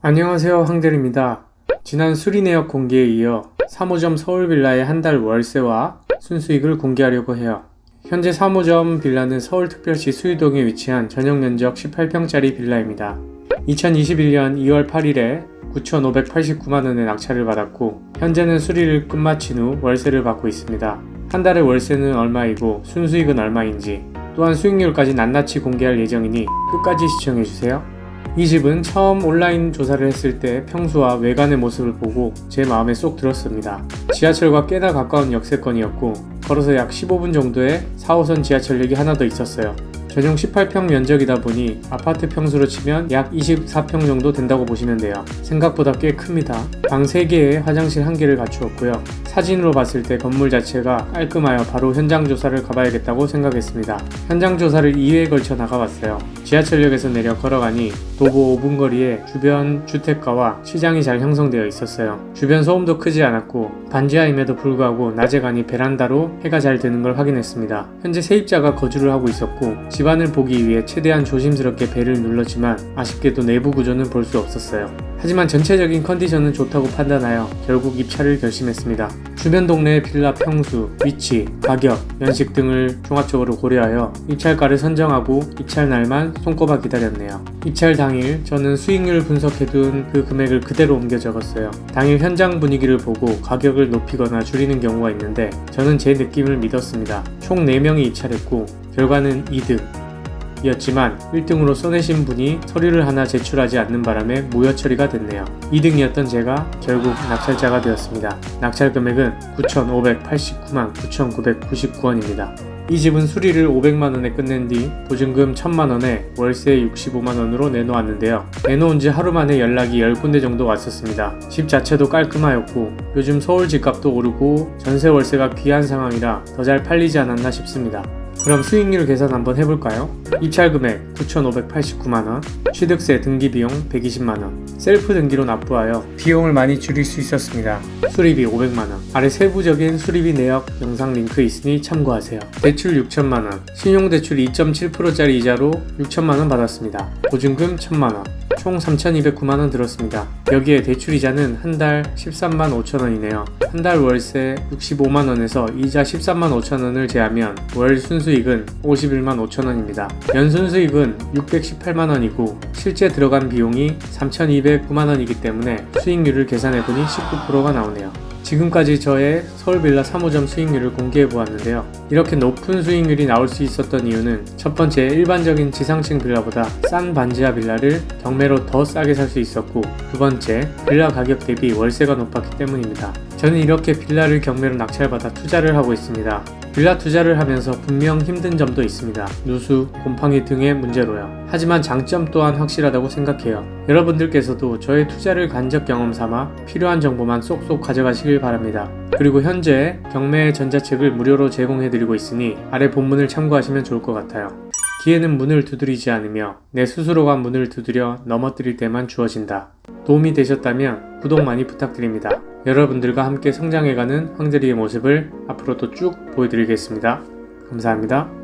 안녕하세요 황들입니다. 지난 수리내역 공개에 이어 3호점 서울빌라의 한 달 월세와 순수익을 공개하려고 해요. 현재 3호점 빌라는 서울특별시 수유동에 위치한 전용 면적 18평짜리 빌라입니다. 2021년 2월 8일에 9,589만원의 낙찰을 받았고 현재는 수리를 끝마친 후 월세를 받고 있습니다. 한 달의 월세는 얼마이고 순수익은 얼마인지 또한 수익률까지 낱낱이 공개할 예정이니 끝까지 시청해주세요. 이 집은 처음 온라인 조사를 했을 때 평수와 외관의 모습을 보고 제 마음에 쏙 들었습니다. 지하철과 꽤나 가까운 역세권이었고 걸어서 약 15분 정도에 4호선 지하철역이 하나 더 있었어요. 전용 18평 면적이다 보니 아파트 평수로 치면 약 24평 정도 된다고 보시면 돼요. 생각보다 꽤 큽니다. 방 3개에 화장실 1개를 갖추었고요. 사진으로 봤을 때 건물 자체가 깔끔하여 바로 현장 조사를 가봐야겠다고 생각했습니다. 현장 조사를 2회에 걸쳐 나가봤어요. 지하철역에서 내려 걸어가니 도보 5분 거리에 주변 주택가와 시장이 잘 형성되어 있었어요. 주변 소음도 크지 않았고 반지하임에도 불구하고 낮에 가니 베란다로 해가 잘 드는 걸 확인했습니다. 현재 세입자가 거주를 하고 있었고 집안을 보기 위해 최대한 조심스럽게 벨을 눌렀지만 아쉽게도 내부 구조는 볼 수 없었어요. 하지만 전체적인 컨디션은 좋다고 판단하여 결국 입찰을 결심했습니다. 주변 동네의 빌라 평수, 위치, 가격, 연식 등을 종합적으로 고려하여 입찰가를 선정하고 입찰 날만 손꼽아 기다렸네요. 입찰 당일 저는 수익률 분석해둔 그 금액을 그대로 옮겨 적었어요. 당일 현장 분위기를 보고 가격을 높이거나 줄이는 경우가 있는데 저는 제 느낌 을 믿었습니다. 총 4명이 입찰했고 결과는 2등. 이었지만 1등으로 써내신 분이 서류를 하나 제출하지 않는 바람에 무효 처리가 됐네요. 2등이었던 제가 결국 낙찰자가 되었습니다. 낙찰 금액은 9,589만 9,999원입니다. 이 집은 수리를 500만원에 끝낸 뒤 보증금 1000만원에 월세 65만원으로 내놓았는데요. 내놓은 지 하루 만에 연락이 10군데 정도 왔었습니다. 집 자체도 깔끔하였고 요즘 서울 집값도 오르고 전세 월세가 귀한 상황이라 더 잘 팔리지 않았나 싶습니다. 그럼 수익률 계산 한번 해볼까요? 입찰 금액 9,589만원, 취득세 등기 비용 120만원, 셀프 등기로 납부하여 비용을 많이 줄일 수 있었습니다. 수리비 500만원, 아래 세부적인 수리비 내역 영상 링크 있으니 참고하세요. 대출 6천만원, 신용대출 2.7%짜리 이자로 6천만원 받았습니다. 보증금 1천만원, 총 3,209만 원 들었습니다. 여기에 대출이자는 한 달 13만 5천 원이네요. 한 달 월세 65만 원에서 이자 13만 5천 원을 제하면 월 순수익은 51만 5천 원입니다. 연 순수익은 618만 원이고 실제 들어간 비용이 3,209만 원이기 때문에 수익률을 계산해보니 19%가 나오네요. 지금까지 저의 서울빌라 3호점 수익률을 공개해 보았는데요. 이렇게 높은 수익률이 나올 수 있었던 이유는 첫 번째 일반적인 지상층 빌라보다 싼 반지하 빌라를 경매로 더 싸게 살 수 있었고 두 번째 빌라 가격 대비 월세가 높았기 때문입니다. 저는 이렇게 빌라를 경매로 낙찰받아 투자를 하고 있습니다. 빌라 투자를 하면서 분명 힘든 점도 있습니다. 누수, 곰팡이 등의 문제로요. 하지만 장점 또한 확실하다고 생각해요. 여러분들께서도 저의 투자를 간접 경험 삼아 필요한 정보만 쏙쏙 가져가시길 바랍니다. 그리고 현재 경매 전자책을 무료로 제공해드리고 있으니 아래 본문을 참고하시면 좋을 것 같아요. 기회는 문을 두드리지 않으며 내 스스로가 문을 두드려 넘어뜨릴 때만 주어진다. 도움이 되셨다면 구독 많이 부탁드립니다. 여러분들과 함께 성장해가는 황제리의 모습을 앞으로도 쭉 보여드리겠습니다. 감사합니다.